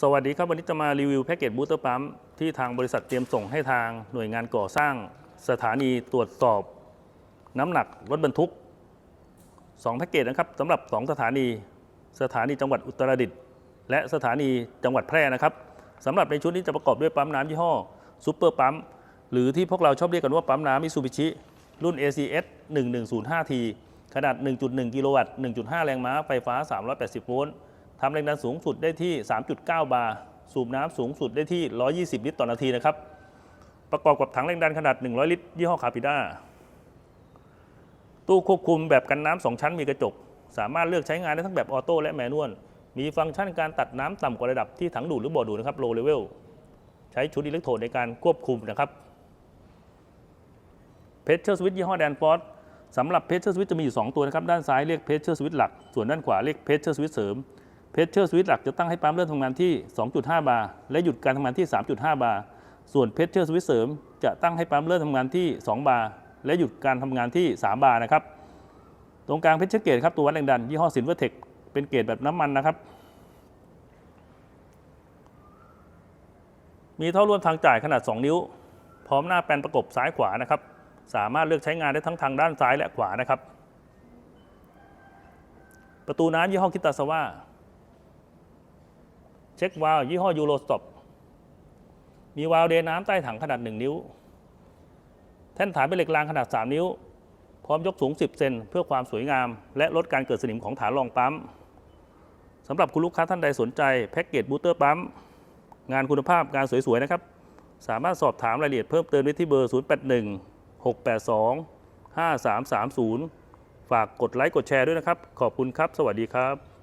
สวัสดีครับวันนี้จะมารีวิวแพ็กเกจบูสเตอร์ปั๊มที่ทางบริษัทเตรียมส่งให้ทางหน่วยงานก่อสร้าง สถานีตรวจสอบ น้ำหนักรถบรรทุก2แพ็กเกจนะครับสำหรับ 2 สถานี สถานีจังหวัดอุตรดิตถ์และสถานีจังหวัดแพร่นะครับสำหรับในชุดนี้จะประกอบด้วยปั๊มน้ำยี่ห้อซูเปอร์ปั๊มหรือที่พวกเราชอบเรียกกันว่าปั๊มน้ำมิซูบิชิรุ่น ACS 1105T ขนาด 1.1 กิโลวัตต์ 1.5 แรงม้าไฟฟ้า 380 โวลต์ ทำแรงดันสูงสุดได้ที่ 3.9 บาร์ สูบน้ำสูงสุดได้ที่ 120 ลิตรต่อนาทีนะครับ ประกอบกับถังแรงดันขนาด 100 ลิตร ยี่ห้อคาปิด้า ตู้ควบคุมแบบกันน้ำสองชั้นมีกระจก สามารถเลือกใช้งานได้ทั้งแบบออโต้และแมนนวล มีฟังก์ชันการตัดน้ำต่ำกว่าระดับที่ถังดูดหรือบ่อดูดนะครับ low level ใช้ชุดอิเล็กโทรดในการควบคุมนะครับเพชเชอร์สวิตยี่ห้อแดนฟอร์สำหรับเพชเชอร์สวิตจะมีอยู่ 2 ตัวนะครับ ด้านซ้ายเรียกเพชเชอร์สวิตหลัก ส่วนด้านขวาเรียกเพชเชอร์สวิตเสริม เพชเชอร์สวิตหลักจะตั้งให้ปั๊มเริ่มทำงานที่ 2.5 บาร์และหยุดการทำงานที่ 3.5 บาร์ ส่วนเพชเชอร์สวิตเสริมจะตั้งให้ปั๊มเริ่มทำงานที่ 2 บาร์และหยุดการทำงานที่ 3 บาร์นะครับ ตรงกลางเพชเชอร์เกตครับตัววัดแรงดันยี่ห้อซินเวอร์เทคเป็นเกตแบบน้ำมันนะครับ มีท่อร่วมทางจ่ายขนาด 2 นิ้ว พร้อมหน้าแปลนประกบซ้ายขวานะครับ สามารถเลือกใช้งานได้ทั้งทางด้านซ้ายและขวานะครับ ประตูน้ำยี่ห้อคิตาสวา เช็ควาล์วยี่ห้อยูโรสต็อปมีวาล์วเดน้ำใต้ถังขนาด 1 นิ้ว แท่นฐานเป็นเหล็กรางขนาด 3 นิ้ว พร้อมยกสูง 10 เซนเพื่อความสวยงาม และลดการเกิดสนิมของฐานรองปั๊มสำหรับคุณลูกค้าท่านใดสนใจแพ็กเกจบูเตอร์ปั๊มงานคุณภาพงานสวย ๆ นะครับ สามารถสอบถามรายละเอียดเพิ่มเติมได้ที่เบอร์ 081 682 5330 ฝากกดไลค์กดแชร์ด้วยนะครับ ขอบคุณครับ สวัสดีครับ